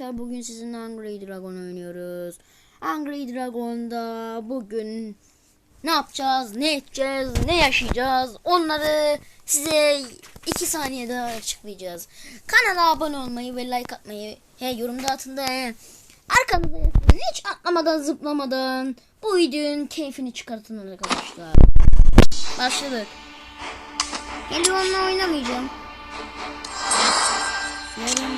arkadaşlar bugün sizinle Angry Dragon oynuyoruz. Angry Dragon'da bugün ne yapacağız, ne edeceğiz, ne yaşayacağız onları size 2 saniyede açıklayacağız. Kanala abone olmayı ve like atmayı, he yorumda atın da he. Arkanıza yazın. Hiç atlamadan zıplamadan bu videonun keyfini çıkartın arkadaşlar. Başladık. Onunla oynamayacağım. Yarın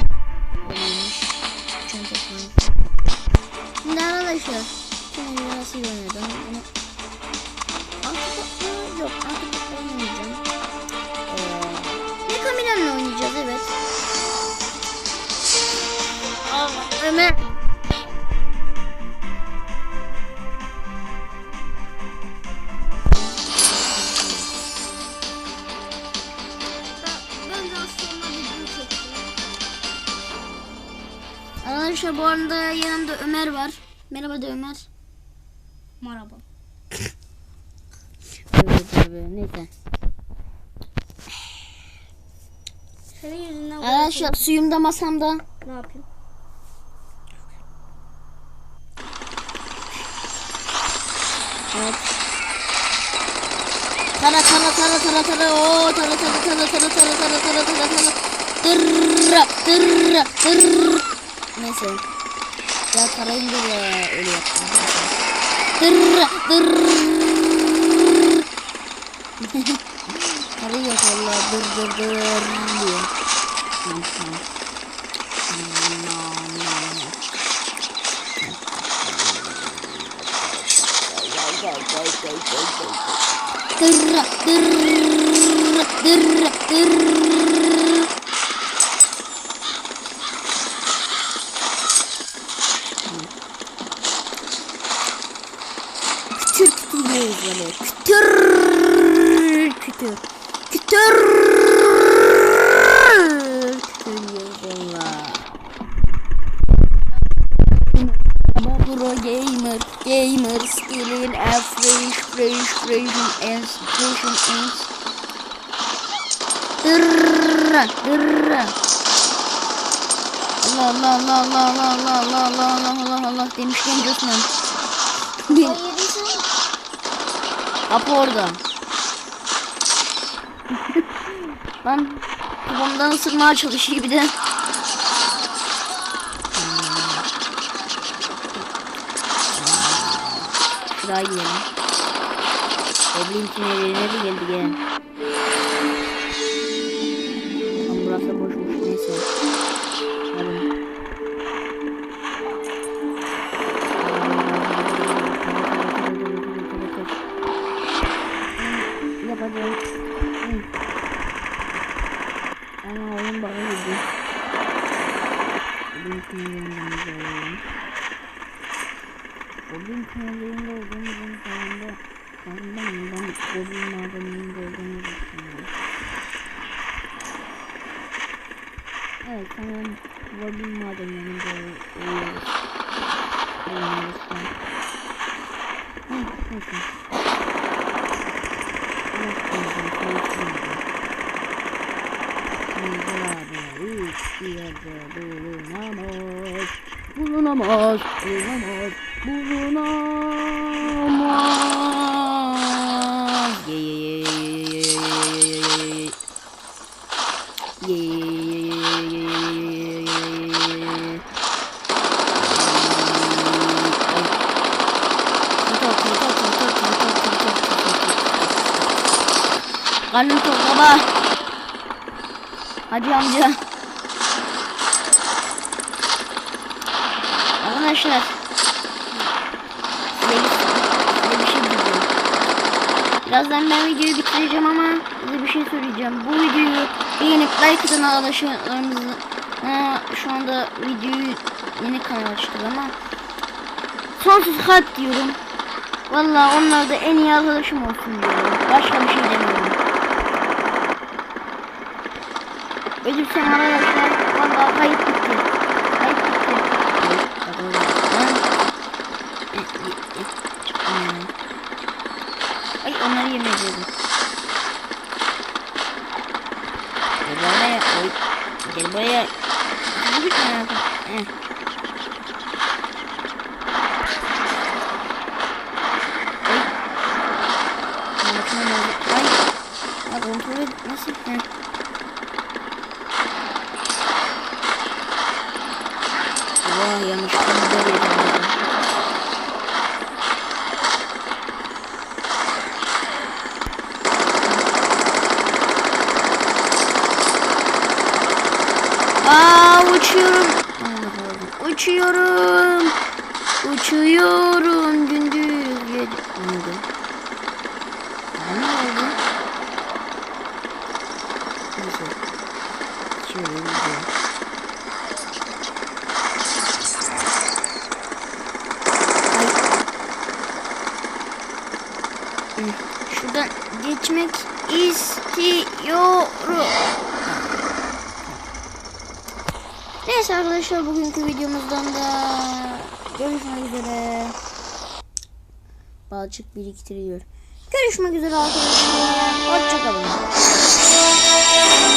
arkadaşlar. Şimdi nasıl oynadım? Bunu... Yok. Ahtapotla oynamayacağım. Ee, Kamilen'le oynayacağız evet. Allah Ömer. Arkadaşlar bu arada yanımda Ömer var. Merhaba de Ömer. Merhaba. Evet evet neyse. Senin yüzünden Arkadaşlar suyum da masamda. ne yapayım? Evet. Tara tara tara tara tara o tara tara tara tara tara tara tara tara tara tırra tırra tırra Neyse. Ya karayım da öyle yaptım. Dırr dırr. Karıyor valla dır dır dır diyor. Dırr dırr dırr dırr gamer skillin and fresh, fresh, fresh and station and Dırra, dırra. Allah Allah Allah Allah Allah Allah Allah Allah Allah Allah Allah demişken yediyse Kapı orada. Lan babamdan ısırmaya çalışıyor bir de. daha yiyelim. Goblin tünellerine de geldi gelen. Ama burası boşmuş neyse. Hadi. Yapacağım. Ama oyun bana gidiyor. Goblin tünellerinden de o gün kanalında olduğumuz gün kanalında kanalında bundan o gün madenliğinde olduğunu düşünüyorum. Evet kanalım Robin madenlerinde Abi, hiçbir yerde bulunamaz. Bulunamaz, bulunamaz, bulunamaz. Ye ye ye ye ye ye ye ye ye. Karnım tok baba. Hadi amca. Arkadaşlar. Size, şey. Birazdan ben videoyu bitireceğim ama size bir şey söyleyeceğim. Bu videoyu beğenip like atan arkadaşlarımızı şu anda videoyu yeni kanal açtık ama sonsuz kalp diyorum. Vallahi onlar da en iyi arkadaşım olsun diyorum. Başka bir şey demiyorum. Böyle bir şey arkadaşlar. Valla kayıp gitti. Kayıp gitti. Ay onları yemeyeceğim. Gel buraya. Oy. Gel buraya. Bugün eh. ne yapayım? Ay. Ay. Ay. Ay. Ay. Ay. Ay. Ay. Ay. Ay. Ay. Ay. Ay. Allah yanlışlıkla biber yedim. Aa uçuyorum. Uçuyorum. Uçuyorum gündüz gece. Aa, Ne oldu? Neyse. Şöyle. Şuradan geçmek istiyorum. Neyse arkadaşlar bugünkü videomuzdan da görüşmek üzere. Balçık biriktiriyor. Görüşmek üzere arkadaşlar. Hoşçakalın.